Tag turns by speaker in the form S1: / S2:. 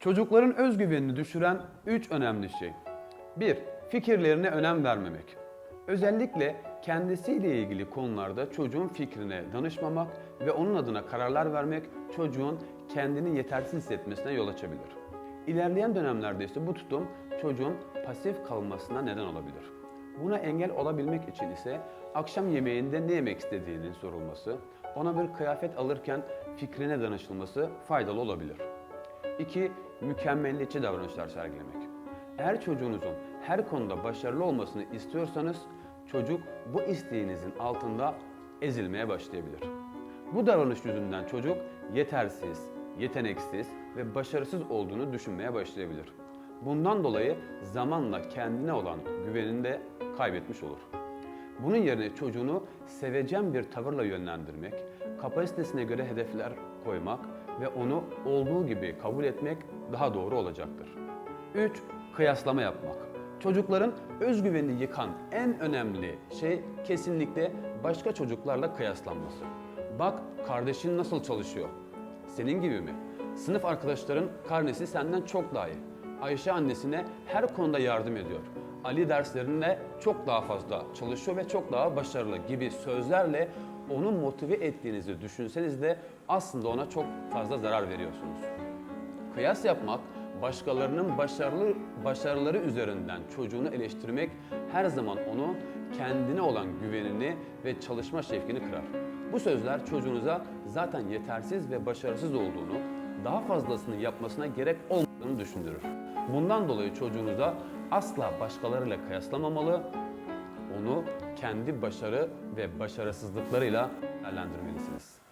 S1: Çocukların özgüvenini düşüren 3 önemli şey. 1. Fikirlerine önem vermemek. Özellikle kendisiyle ilgili konularda çocuğun fikrine danışmamak ve onun adına kararlar vermek çocuğun kendini yetersiz hissetmesine yol açabilir. İlerleyen dönemlerde ise bu tutum çocuğun pasif kalmasına neden olabilir. Buna engel olabilmek için ise akşam yemeğinde ne yemek istediğinin sorulması, ona bir kıyafet alırken fikrine danışılması faydalı olabilir. 2. Mükemmelliyetçi davranışlar sergilemek. Eğer çocuğunuzun her konuda başarılı olmasını istiyorsanız çocuk bu isteğinizin altında ezilmeye başlayabilir. Bu davranış yüzünden çocuk yetersiz, yeteneksiz ve başarısız olduğunu düşünmeye başlayabilir. Bundan dolayı zamanla kendine olan güvenini de kaybetmiş olur. Bunun yerine çocuğunu sevecen bir tavırla yönlendirmek, kapasitesine göre hedefler koymak ve onu olduğu gibi kabul etmek daha doğru olacaktır. 3. Kıyaslama yapmak. Çocukların özgüvenini yıkan en önemli şey kesinlikle başka çocuklarla kıyaslanması. Bak kardeşin nasıl çalışıyor? Senin gibi mi? Sınıf arkadaşların karnesi senden çok daha iyi. Ayşe annesine her konuda yardım ediyor. Ali derslerinde çok daha fazla çalışıyor ve çok daha başarılı gibi sözlerle onu motive ettiğinizi düşünseniz de aslında ona çok fazla zarar veriyorsunuz. Kıyas yapmak, başkalarının başarılı başarıları üzerinden çocuğunu eleştirmek her zaman onu kendine olan güvenini ve çalışma şevkini kırar. Bu sözler çocuğunuza zaten yetersiz ve başarısız olduğunu, daha fazlasını yapmasına gerek olmadığını düşündürür. Bundan dolayı çocuğunuza asla başkalarıyla kıyaslamamalı, onu kendi başarı ve başarısızlıklarıyla değerlendirmelisiniz.